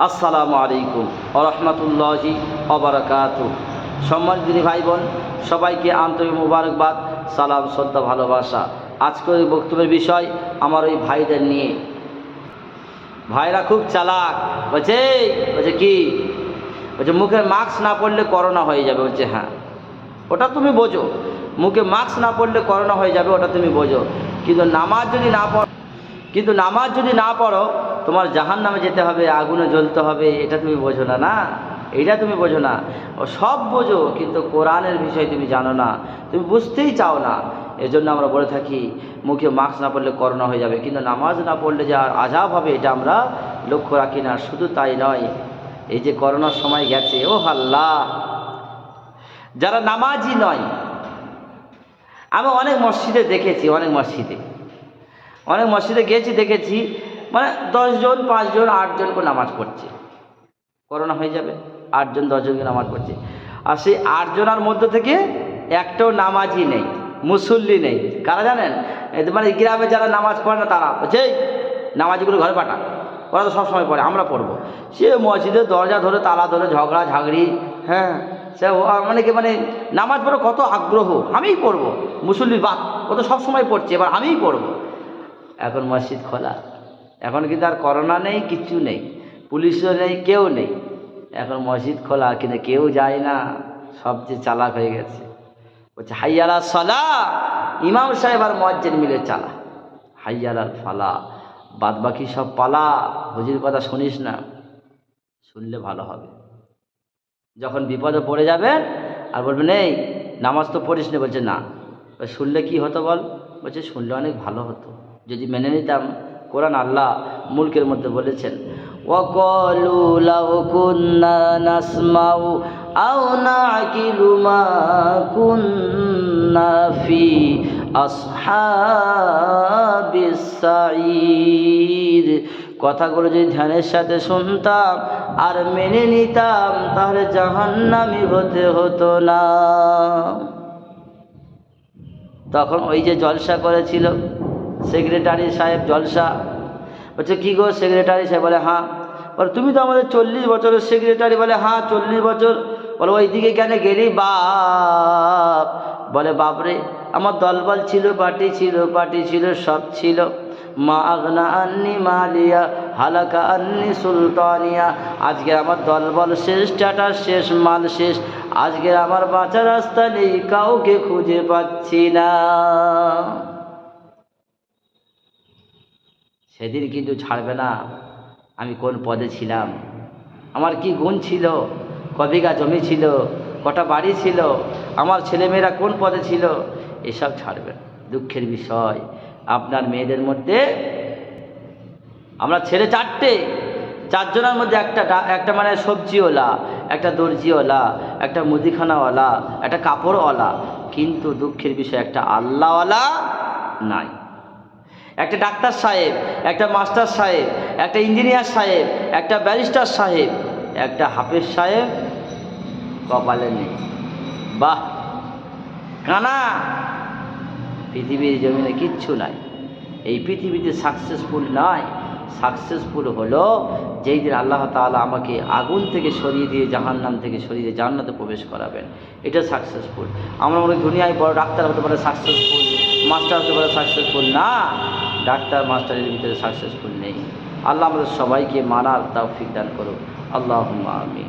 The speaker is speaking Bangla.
আসসালামু আলাইকুম আরহামতুল্লাহি অবরাকাত সম্মানিত ভাই বোন সবাইকে আন্তরিক মুবারকবাদ, সালাম, শ্রদ্ধা, ভালোবাসা। আজকের এই বক্তব্যের বিষয় আমার ওই ভাইদের নিয়ে। ভাইরা খুব চালাক, বলছে বলছে কি? বলছে, মুখে মাস্ক না পড়লে করোনা হয়ে যাবে। বলছে হ্যাঁ। ওটা তুমি বোঝো। মুখে মাস্ক না পড়লে করোনা হয়ে যাবে, ওটা তুমি বোঝো। কিন্তু নামাজ যদি না পড়ো, কিন্তু নামাজ যদি না পড়ো তোমার জাহান নামে যেতে হবে, আগুনে জ্বলতে হবে, এটা তুমি বোঝো না না? এটা তুমি বোঝো না। ও সব বোঝো, কিন্তু কোরআনের বিষয় তুমি জানো না। তুমি বুঝতেই চাও না। এজন্য আমরা বলে থাকি, মুখে মাস্ক না পড়লে করোনা হয়ে যাবে, কিন্তু নামাজ না পড়লে যে আর আজাব হবে, এটা আমরা লক্ষ্য রাখি না। শুধু তাই নয়, এই যে করোনার সময় গেছে, ও আল্লাহ! যারা নামাজই নয়, আমি অনেক মসজিদে দেখেছি, অনেক মসজিদে। অনেক মসজিদে গিয়েছি দেখেছি মানে দশজন পাঁচজন আটজন করে নামাজ পড়ছে। করোনা হয়ে যাবে আটজন দশজনকে নামাজ পড়ছে। আর সেই আটজনার মধ্যে থেকে একটাও নামাজই নেই মুসল্লি নেই। কারা জানেন? মানে গ্রামে যারা নামাজ পড়ে না তারা বলছে "এই, নামাজিগুলো ঘরে পাঠা ওরা তো সবসময় পড়ে আমরা পড়ব। সে মসজিদের দরজা ধরে তালা ধরে ঝগড়া ঝাগড়ি হ্যাঁ সে মানে কি মানে নামাজ পড়ে কত আগ্রহ আমিই পড়ব। মুসল্লির বাদ ও তো সবসময় পড়ছে এবার আমিই পড়ব। এখন মসজিদ খোলা। এখন কিন্তু আর করোনা নেই, কিচ্ছু নেই, পুলিশও নেই, কেউ নেই। এখন মসজিদ খোলা, কিন্তু কেউ যায় না সবচেয়ে চালাক হয়ে গেছে। বলছে, হাইয়ালা সলা, ইমাম সাহেব আর মজ্জেন মিলে চালা। হাইয়ালার ফালা বাদ বাকি সব পালা, হুজির কথা শুনিস না। শুনলে ভালো হবে। যখন বিপদে পড়ে যাবেন, আর বলবেন, এই, নামাজ তো পড়িস না, বলছে, না। শুনলে কি হতো বল? বলছে, শুনলে অনেক ভালো হতো। যদি মেনে নিতাম কোরআন আল্লাহ মুলকের মধ্যে বলেছেন وقالوا لو كنا نسمع أو نعقل ما كنا في أصحاب السعير কথাগুলো যদি ধ্যানের সাথে শুনতাম আর মেনে নিতাম তাহলে জাহান্নামি হতে হতো না তখন ওই যে জলসা করেছিল সেক্রেটারি সাহেব জলসা বলছে, কী গো সেক্রেটারি সে বলে হ্যাঁ। বলে, তুমি তো আমাদের চল্লিশ বছরের সেক্রেটারি বলে হ্যাঁ চল্লিশ বছর। বলে, ওই দিকে কেন গেলি বাপ? বলে, বাপরে, আমার দলবল ছিল, পার্টি ছিল পার্টি ছিল, সব ছিল। মা আগনা আন্নি মালিয়া, হালাকা আন্নি সুলতানিয়া। আজকে আমার দলবল শেষ টাটা শেষ, মাল শেষ। আজকে আমার বাঁচার রাস্তা নেই, কাউকে খুঁজে পাচ্ছি না। সেদিন কিন্তু ছাড়বে না আমি কোন পদে ছিলাম। আমার কি গুণ ছিল? ক বিঘা জমি ছিল? কটা বাড়ি ছিল? আমার ছেলেমেয়েরা কোন পদে ছিল? এসব ছাড়বে। দুঃখের বিষয়, আপনার মেয়েদের মধ্যে আমরা ছেলে চারটে, চারজনের মধ্যে একটা একটা মানে সবজিওয়ালা, একটা দর্জিওয়ালা, একটা মুদিখানাওয়ালা, একটা কাপড়ওয়ালা। কিন্তু দুঃখের বিষয়, একটা আল্লাহওয়ালা নাই। একটা ডাক্তার সাহেব, একটা মাস্টার সাহেব, একটা ইঞ্জিনিয়ার সাহেব, একটা ব্যারিস্টার সাহেব, একটা হাফেজ সাহেব কপালে নেই। বাহ! কানা! পৃথিবীর জমিনে কিচ্ছু নাই। এই পৃথিবীতে সাকসেসফুল নয় সাকসেসফুল হলো যেই দিন আল্লাহ তাআলা আমাকে আগুন থেকে সরিয়ে দিয়ে জাহান্নাম থেকে সরিয়ে দিয়ে জান্নাতে প্রবেশ করাবেন। এটা সাকসেসফুল আমরা মনে দুনিয়ায় বড় ডাক্তার হতে পারে সাকসেসফুল মাস্টার হতে পারে সাকসেসফুল না। ডাক্তার মাস্টারের ভিতরে সাকসেসফুল নেই। আল্লাহ আমাদের সবাইকে মানার তাও দান করো আল্লাহ আমি